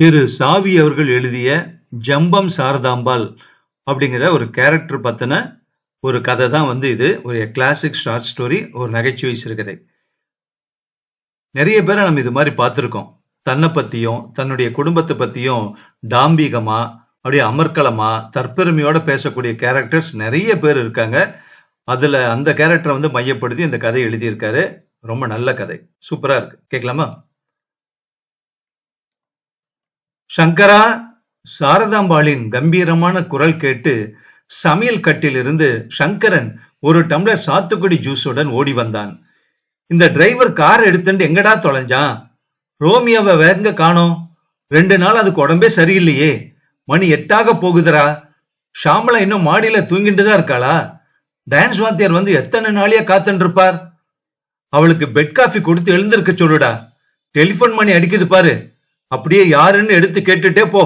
திரு சாவி அவர்கள் எழுதிய ஜம்பம் சாரதாம்பாள் அப்படிங்கிற ஒரு கேரக்டர் பத்தின ஒரு கதை தான் வந்து இது. ஒரு கிளாசிக் ஷார்ட் ஸ்டோரி ஒரு நகைச்சுவை சிறுகதை. நிறைய பேரை நம்ம இது மாதிரி பார்த்துருக்கோம். தன்னை பத்தியும் தன்னுடைய குடும்பத்தை பத்தியும் டாம்பிகமா அப்படியே அமர்க்கலமா தற்பெருமையோட பேசக்கூடிய கேரக்டர்ஸ் நிறைய பேர் இருக்காங்க. அதுல அந்த கேரக்டரை வந்து மையப்படுத்தி இந்த கதை எழுதியிருக்காரு. ரொம்ப நல்ல கதை. சூப்பரா இருக்கு. கேட்கலாமா? சங்கரா சாரதாம்பாளின் கம்பீரமான குரல் கேட்டு சமையல் கட்டிலிருந்து சங்கரன் ஒரு டம்ளர் சாத்துக்குடி ஜூஸுடன் ஓடி வந்தான். இந்த டிரைவர் கார் எடுத்துட்டு எங்கடா தொலைஞ்சான்? ரோமியோவை வேங்க காணோம்? ரெண்டு நாள் அதுக்கு உடம்பே சரியில்லையே. மணி எட்டாக போகுதுடா. ஷாமலா இன்னும் மாடியில தூங்கிட்டு தான் இருக்காளா? டான்ஸ் வாத்தியார் வந்து எத்தனை நாளையா காத்துட்டு இருப்பார்? அவளுக்கு பெட் காஃபி கொடுத்து எழுந்திருக்க சொல்லுடா. டெலிபோன் மணி அடிக்குது பாரு. அப்படியே யாருன்னு எடுத்து கேட்டுட்டே போ.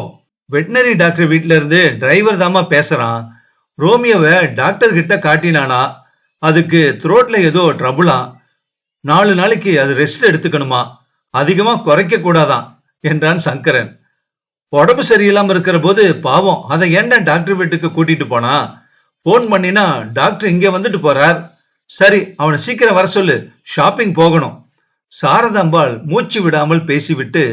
வெட்டினரி டாக்டர் வீட்ல இருந்து டிரைவர் தாமா பேசுறான். ரோமியோவை டாக்டர் கிட்ட காட்டினானா அதுக்கு த்ரோட்ல ஏதோ ட்ரபுளாம் நாலு நாளைக்கு அது ரெஸ்ட் எடுத்துக்கணுமா? அதிகமா குறைக்க கூடாதான் என்றான் சங்கரன். உடம்பு சரியில்லாம இருக்கிற போது பாவம் அதை ஏன்டா டாக்டர் வீட்டுக்கு கூட்டிட்டு போனா? போன் பண்ணினா டாக்டர் இங்க வந்துட்டு போறார். சரி அவனை சீக்கிரம் வர சொல்லு ஷாப்பிங் போகணும். சாரதாம்பாள் மூச்சு விடாமல் பேசிவிட்டு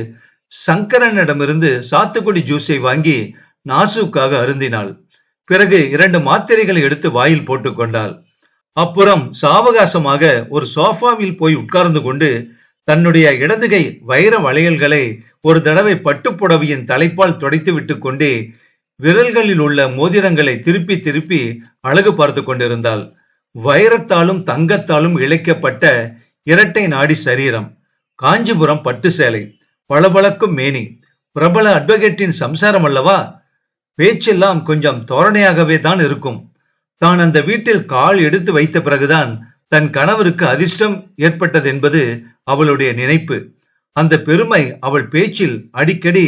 சங்கரனிடமிருந்து சாத்துக்குடி ஜூஸை வாங்கி நாசுக்காக அருந்தினாள். பிறகு இரண்டு மாத்திரைகளை எடுத்து வாயில் போட்டுக்கொண்டாள் அப்புறம் சாவகாசமாக ஒரு சோஃபாவில் போய் உட்கார்ந்து கொண்டு தன்னுடைய இடதுகை வைர வளையல்களை ஒரு தடவை பட்டுப்புடவையின் தலைப்பால் துடைத்து விட்டு கொண்டே விரல்களில் உள்ள மோதிரங்களை திருப்பி திருப்பி அழகு பார்த்து கொண்டிருந்தாள். வைரத்தாலும் தங்கத்தாலும் இழைக்கப்பட்ட இரட்டை நாடி சரீரம் காஞ்சிபுரம் பட்டு சேலை. பளபளக்கும் மேனி. பிரபல அட்வொகேட்டின் சம்சாரம் அல்லவா? பேச்செல்லாம் கொஞ்சம் தோரணையாகவே தான் இருக்கும். தான் அந்த வீட்டில் கால் எடுத்து வைத்த பிறகுதான் தன் கணவருக்கு அதிர்ஷ்டம் ஏற்பட்டது என்பது அவளுடைய நினைப்பு. அந்த பெருமை அவள் பேச்சில் அடிக்கடி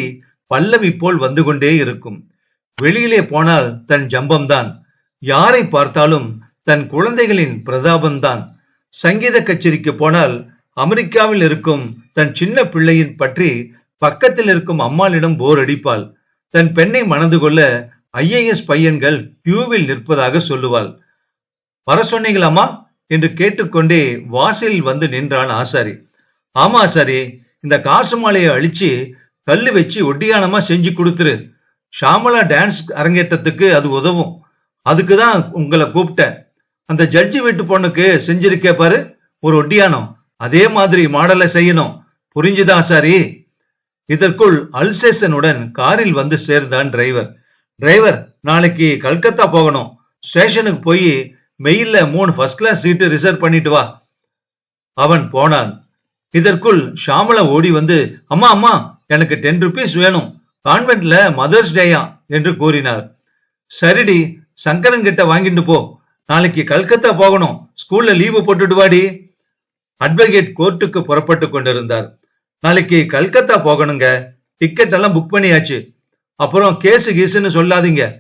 பல்லவி போல் வந்து கொண்டே இருக்கும். வெளியிலே போனால் தன் ஜம்பம்தான். யாரை பார்த்தாலும் தன் குழந்தைகளின் பிரதாபம்தான். சங்கீத கச்சேரிக்கு போனால் அமெரிக்காவில் இருக்கும் தன் சின்ன பிள்ளையின் பற்றி பக்கத்தில் இருக்கும் அம்மாளிடம் போர் அடிப்பாள். தன் பெண்ணை மணந்து கொள்ள ஐஏஎஸ் பையன்கள் கியூவில் நிற்பதாக சொல்லுவாள். வர சொன்னீங்களாமா என்று கேட்டுக்கொண்டே வாசலில் வந்து நின்றான் ஆசாரி. ஆமா ஆசாரி. இந்த காசு மாலையை அழிச்சு கல்லு வச்சு ஒட்டியானமா செஞ்சு கொடுத்துரு. ஷாமலா டான்ஸ் அரங்கேற்றத்துக்கு அது உதவும். அதுக்கு தான் உங்களை கூப்பிட்டேன். அந்த ஜட்ஜி வீட்டு பொண்ணுக்கு செஞ்சிருக்கே பாரு ஒரு ஒட்டியானம். அதே மாதிரி மாடலை செய்யணும். புரிஞ்சுதா சாரி? இதற்குள் அல்சேசனுடன் காரில் வந்து சேர்ந்தான் டிரைவர். டிரைவர் நாளைக்கு கல்கத்தா போகணும். ஸ்டேஷனுக்கு போய் மெயில்ல மூணு ஃபர்ஸ்ட் கிளாஸ் சீட்டு ரிசர்வ் பண்ணிட்டு வா. அவன் போனான். இதற்குள் ஷாமலை ஓடி வந்து அம்மா அம்மா எனக்கு டென் ருபீஸ் வேணும். கான்வென்ட்ல மதர்ஸ் டேயா? என்று கூறினார். சரிடி சங்கரன் கிட்ட வாங்கிட்டு போ. நாளைக்கு கல்கத்தா போகணும். ஸ்கூல்ல லீவு போட்டுட்டு வாடி. அட்வொகேட் கோர்ட்டுக்கு புறப்பட்டு கொண்டிருந்தார். நாளைக்கு கல்கத்தா போகணுங்க. டிக்கெட் எல்லாம் புக் பண்ணியாச்சு. அப்புறம் கேசு கீசுன்னு சொல்லாதீங்க.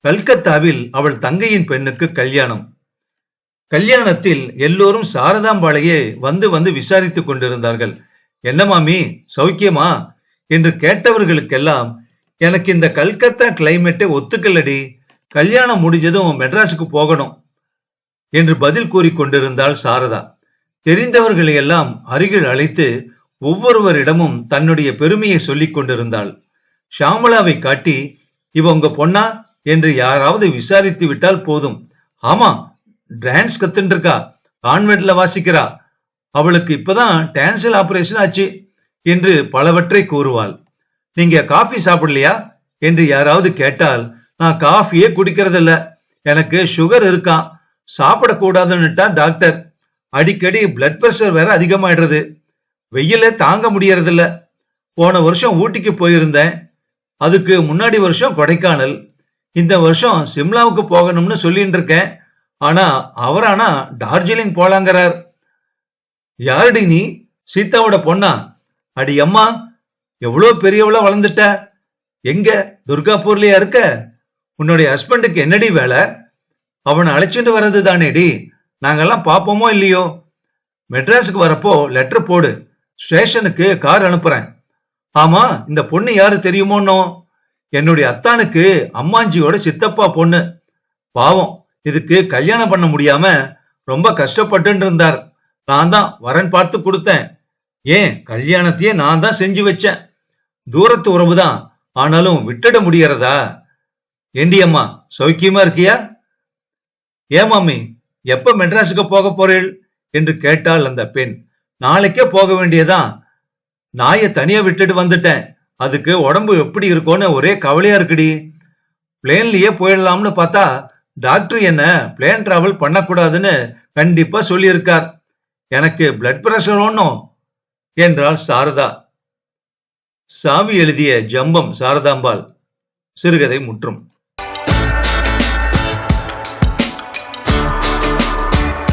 கல்கத்தாவில் அவள் தங்கையின் பெண்ணுக்கு கல்யாணம். கல்யாணத்தில் எல்லோரும் சாரதாம்பாளையே வந்து வந்து விசாரித்துக் கொண்டிருந்தார்கள். என்ன மாமி சௌக்கியமா? என்று கேட்டவர்களுக்கெல்லாம் எனக்கு இந்த கல்கத்தா கிளைமேட்டே ஒத்துக்கலடி. கல்யாணம் முடிஞ்சதும் மெட்ராஸுக்கு போகணும். என்று பதில் கூறிக்கொண்டிருந்தாள் சாரதா. தெரிந்தவர்களை எல்லாம் அருகில் அழைத்து ஒவ்வொருவரிடமும் தன்னுடைய பெருமையை சொல்லிக் கொண்டிருந்தாள். ஷாமலாவை காட்டி இவ உங்க பொண்ணா? என்று யாராவது விசாரித்து விட்டால் போதும். ஆமா டான்ஸ் கத்துட்டு இருக்கா கான்வென்ட்ல வாசிக்கிறா. அவளுக்கு இப்பதான் டான்சில் ஆபரேஷன் ஆச்சு என்று பலவற்றை கூறுவாள். நீங்க காஃபி சாப்பிடலையா? என்று யாராவது கேட்டால் நான் காஃபியே குடிக்கிறதில்ல. எனக்கு சுகர் இருக்கான் சாப்பிடக்கூடாதுன்னுட்டா டாக்டர். அடிக்கடி பிளட் பிரஷர் வேற அதிகமாயிடுறது. வெயில தாங்க முடியறதில்ல. போன வருஷம் ஊட்டிக்கு போயிருந்தேன். அதுக்கு முன்னாடி வருஷம் கொடைக்கானல். இந்த வருஷம் சிம்லாவுக்கு போகணும்னு சொல்லிட்டு இருக்கேன். ஆனா அவரானா டார்ஜிலிங் போலாங்கிறார். யாருடி நீ? சீதாவோட பொண்ணா? அடி அம்மா எவ்வளோ பெரியவளா வளர்ந்துட்ட? எங்க? துர்காபூர்லயா இருக்க? உன்னுடைய ஹஸ்பண்டுக்கு என்னடி வேலை? அவனை அழைச்சிட்டு வர்றது தானேடி நாங்கெல்லாம் பார்ப்போமோ இல்லையோ? மெட்ராஸுக்கு வரப்போ லெட்டர் போடு. ஸ்டேஷனுக்கு கார் அனுப்புறேன். ஆமா இந்த பொண்ணு யாரு தெரியுமோன்னோ? என்னுடைய அத்தானுக்கு அம்மாஞ்சியோட சித்தப்பா பொண்ணு. பாவம் இதுக்கு கல்யாணம் பண்ண முடியாம ரொம்ப கஷ்டப்பட்டு இருந்தார் நான் தான் வரன் பார்த்து கொடுத்தேன். ஏன் கல்யாணத்தையே நான் தான் செஞ்சு வச்சேன். தூரத்து உறவு தான். ஆனாலும் விட்டுட முடியறதா? ஏண்டி அம்மா சௌக்கியமா இருக்கியா? ஏன் மாமி எப்ப மெட்ராஸுக்கு போக போறீள்? என்று கேட்டாள் அந்த பெண். நாளைக்கே போக வேண்டியதான் நாயை தனியா விட்டுட்டு வந்துட்டேன். அதுக்கு உடம்பு எப்படி இருக்கும்னு ஒரே கவலையா இருக்குடி. பிளேன்லயே போயிடலாம்னு பார்த்தா டாக்டர் என்ன பிளேன் டிராவல் பண்ணக்கூடாதுன்னு கண்டிப்பா சொல்லியிருக்கார். எனக்கு பிளட் பிரஷர் ஒன்றும் என்றாள் சாரதா. சாவி எழுதிய ஜம்பம் சாரதாம்பாள். சிறுகதை முற்றும்.